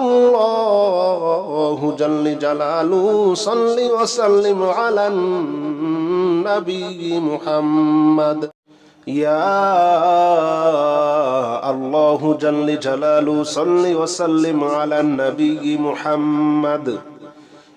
আল্লাহ জল জালালু সাল্লি ওয়াসাল্লিম আলান নবী মুহাম্মদ يا الله جل جلاله صل وسلم على النبي محمد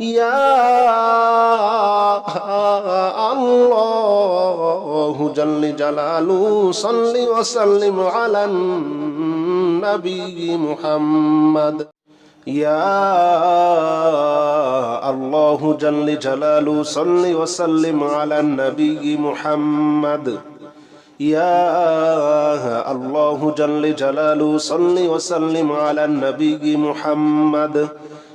يا الله جل جلاله صل وسلم على النبي محمد يا الله جل جلاله صل وسلم على النبي محمد يا الله جل جلاله صل وسلم على النبي محمد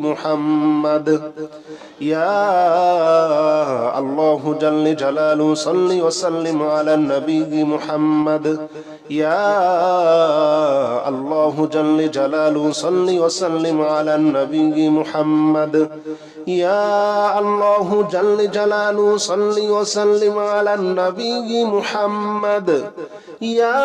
محمد۔ يا الله جل جلاله صل وسلم على النبي محمد۔ يا الله جل جلاله صل وسلم على النبي محمد۔ يا الله جل جلاله صل وسلم على النبي محمد۔ يا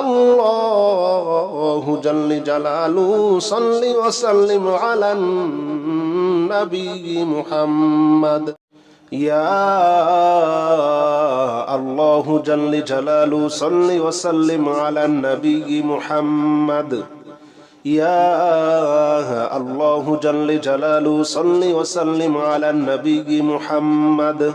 الله جل جلاله صل وسلم على النبي محمد يا الله جل جلاله صل وسلم على النبي محمد يا الله جل جلاله صل وسلم على النبي محمد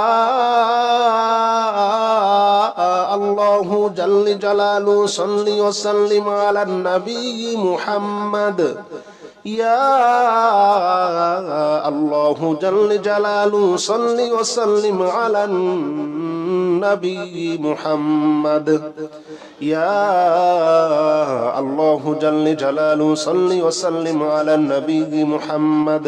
اللہ جل جلالہ صلی وسلم علی النبی محمد یا اللہ جل جلالہ صلی وسلم علی النبی محمد یا اللہ جل جلالہ صلی وسلم علی النبی محمد